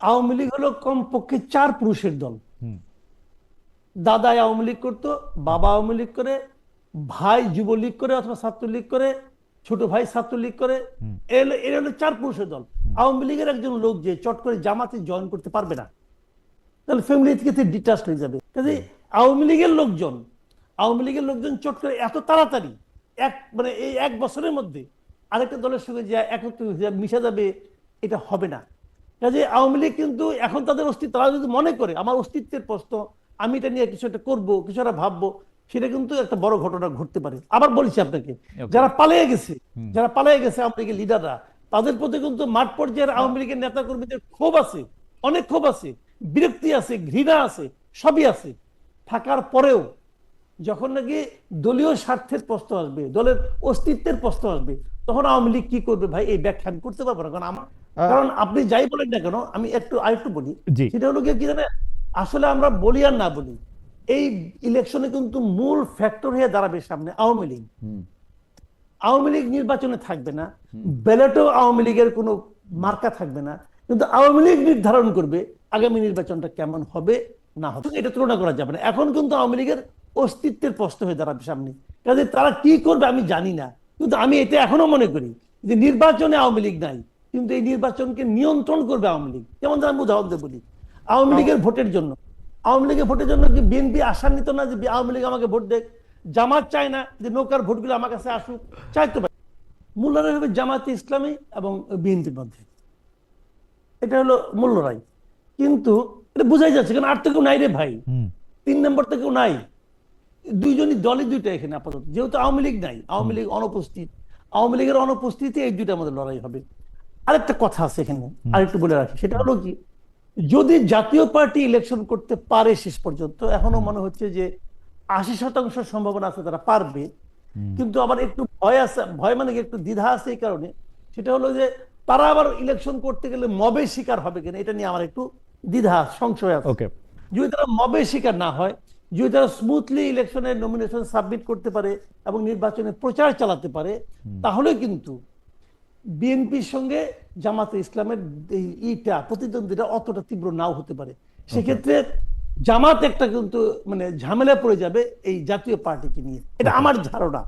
আওয়ামী লীগ হলো কমপক্ষে চার পুরুষের দল। হুম। দাদা আওয়ামী লীগ করতো বাবা আওয়ামী লীগ করে ভাই যুবলীগ করে অথবা ছাত্রলীগ করে ছোট ভাই ছাত্রলীগ করে এর হলো চার পুরুষের দল। আওয়ামী লীগের একজন লোক যে চট করে জামাতে জয়েন করতে পারবে না তাহলে ফ্যামিলি থেকে ডিটাচ হয়ে যাবে। কাজে আওয়ামী লীগের লোকজন আওয়ামী লীগের লোকজন চট করে এত তাড়াতাড়ি এক মানে এই এক বছরের মধ্যে আরেকটা দলের সঙ্গে যে একত্রিত মিশে যাবে এটা হবে না। কাজে আওয়ামী লীগ কিন্তু এখন তাদের অস্তিত্ব তারা যদি মনে করে আমার অস্তিত্বের প্রশ্ন আমি এটা নিয়ে কিছু একটা করব কিছু একটা ভাববো সেটা কিন্তু একটা বড় ঘটনা ঘটতে পারে। আবার বলছি আপনাকে যারা পালিয়ে গেছে যারা পালিয়ে গেছে আওয়ামী লীগের লিডাররা তাদের প্রতি কিন্তু মাঠ পর্যায়ের আওয়ামী লীগের নেতা কর্মীদের ক্ষোভ আছে অনেক ক্ষোভ আছে বিরক্তি আছে ঘৃণা আছে সবই আছে। থাকার পরেও যখন নাকি দলীয় স্বার্থের প্রশ্ন আসবে দলের অস্তিত্বের প্রশ্ন আসবে তখন আওয়ামী লীগ কি করবে ভাই? এই ব্যাখ্যা আমি করতে পারব না কারণ আমার কারণ আপনি যাই বলেন না কেন আমি একটু আরেকটু বলি। সেটা হলো কি জানে আসলে আমরা বলি আর না বলি এই ইলেকশনে কিন্তু মূল ফ্যাক্টর হয়ে দাঁড়াবে সামনে আওয়ামী লীগ। আওয়ামী লীগ নির্বাচনে থাকবে না ব্যালটেও আওয়ামী লীগের কোনো মার্কা থাকবে না কিন্তু আওয়ামী লীগ নির্ধারণ করবে আগামী নির্বাচনটা কেমন হবে না হবে। এটা তুলনা করা যাবে না। এখন কিন্তু আওয়ামী লীগের অস্তিত্বের প্রশ্ন হয়ে দাঁড়াবে সামনে। কাজে তারা কি করবে আমি জানি না কিন্তু আমি এটা এখনও মনে করি যে নির্বাচনে আওয়ামী লীগ নাই। কিন্তু এই নির্বাচনকে নিয়ন্ত্রণ করবে আওয়ামী লীগ। যেমন আমি উদাহরণ দিয়ে বলি। আওয়ামী লীগের ভোটের জন্য। আওয়ামী লীগের ভোটের জন্য কি বিএনপি আশান্বিত না যে আওয়ামী লীগ আমাকে ভোট দেখ জামাত চায় না যে নৌকার ভোটগুলো আমার কাছে আসুক। চাইতে পারে মূল্যায়ন হবে জামাতে ইসলামী এবং বিএনপির মধ্যে। এটা হলো মূল্যরাই কিন্তু এটা বোঝাই যাচ্ছে কারণ আর তো কেউ নাই রে ভাই। তিন নম্বর তো কেউ নাই। দুইজনই দলই দুইটা এখানে আপাতত। যেহেতু আওয়ামী লীগ নাই আওয়ামী লীগ অনুপস্থিত। আওয়ামী লীগের অনুপস্থিতি এই দুইটার আমাদের লড়াই হবে। আরেকটা কথা আছে এখানে আরেকটু বলে রাখি সেটা হলো কি যদি জাতীয় পার্টি ইলেকশন করতে পারে শেষ পর্যন্ত এখনও মনে হচ্ছে যে আশি শতাংশ সম্ভাবনা আছে তারা পারবে। কিন্তু আবার একটু ভয় আছে ভয় মানে একটু দ্বিধা আছে এই কারণে সেটা হলো যে তারা আবার ইলেকশন করতে গেলে মবের শিকার হবে কিনা এটা নিয়ে আমার একটু দ্বিধা সংশয় আছে। যদি তারা মবের শিকার না হয় যদি তারা স্মুথলি ইলেকশনের নমিনেশন সাবমিট করতে পারে এবং নির্বাচনে প্রচার চালাতে পারে তাহলে কিন্তু বিএনপির সঙ্গে জামাতে ইসলামের ইটা প্রতিদ্বন্দ্বিতা অতটা তীব্র নাও হতে পারে। সেক্ষেত্রে জামাত একটা কিন্তু মানে ঝামেলা পড়ে যাবে এই জাতীয় পার্টিকে নিয়ে। এটা আমার ধারণা।